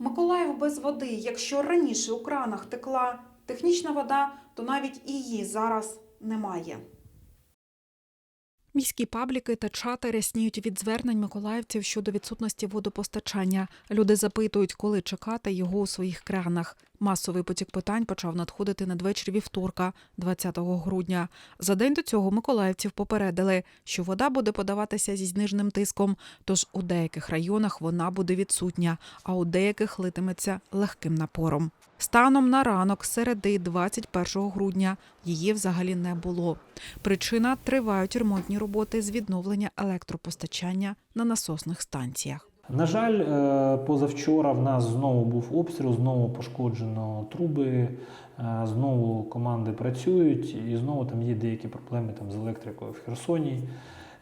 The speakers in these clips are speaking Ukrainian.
Миколаїв без води. Якщо раніше у кранах текла технічна вода, то навіть її зараз немає. Міські пабліки та чати рясніють від звернень миколаївців щодо відсутності водопостачання. Люди запитують, коли чекати його у своїх кранах. Масовий потік питань почав надходити надвечір вівторка, 20 грудня. За день до цього миколаївців попередили, що вода буде подаватися зі зниженим тиском, тож у деяких районах вона буде відсутня, а у деяких литиметься легким напором. Станом на ранок середи 21 грудня її взагалі не було. Причина тривають ремонтні роботи з відновлення електропостачання на насосних станціях. На жаль, е, позавчора в нас знову був обстріл, знову пошкоджено труби, е, знову команди працюють, і знову там є деякі проблеми там, з електрикою в Херсоні.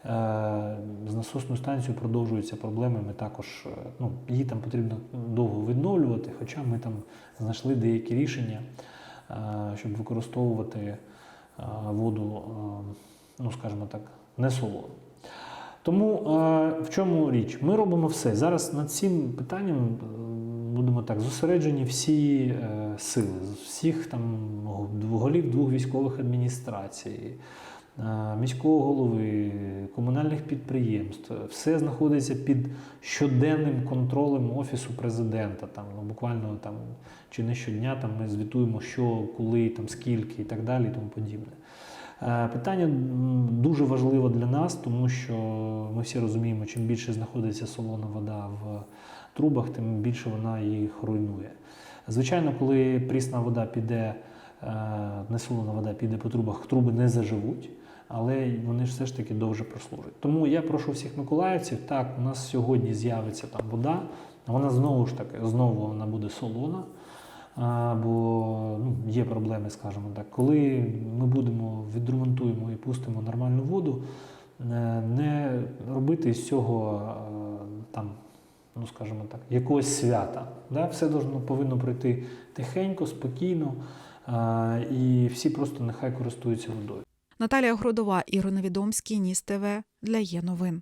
Е, З насною станцією продовжуються проблеми. Ми також ну, її там потрібно довго відновлювати, хоча ми там знайшли деякі рішення, щоб використовувати воду, ну скажімо так, не солону. Тому е, в чому річ? Ми робимо все. Зараз над цим питанням е, будемо так зосереджені всі е, сили, всіх там голів двох військових адміністрацій, міського голови, комунальних підприємств. Все знаходиться під щоденним контролем офісу президента. Там ну, буквально там чи не щодня там ми звітуємо, що, коли, там скільки і так далі, і тому подібне. Е, Питання дуже важливе для нас, тому що ми всі розуміємо, чим більше знаходиться солона вода в трубах, тим більше вона їх руйнує. Звичайно, коли прісна вода піде, е, несолона вода піде по трубах, труби не заживуть, але вони ж все ж таки довше прослужать. Тому я прошу всіх миколаївців, так, у нас сьогодні з'явиться там вода, вона знову ж таки знову вона буде солона. Бо ну, є проблеми, скажімо так. Коли ми будемо відремонтуємо і пустимо нормальну воду, е, не робити з цього е, там, ну скажімо так, якогось свята. Да? Все должно, повинно пройти тихенько, спокійно, е, і всі просто нехай користуються водою. Наталія Грудова, Ірина Відомський, Ніс ТВ для є новин.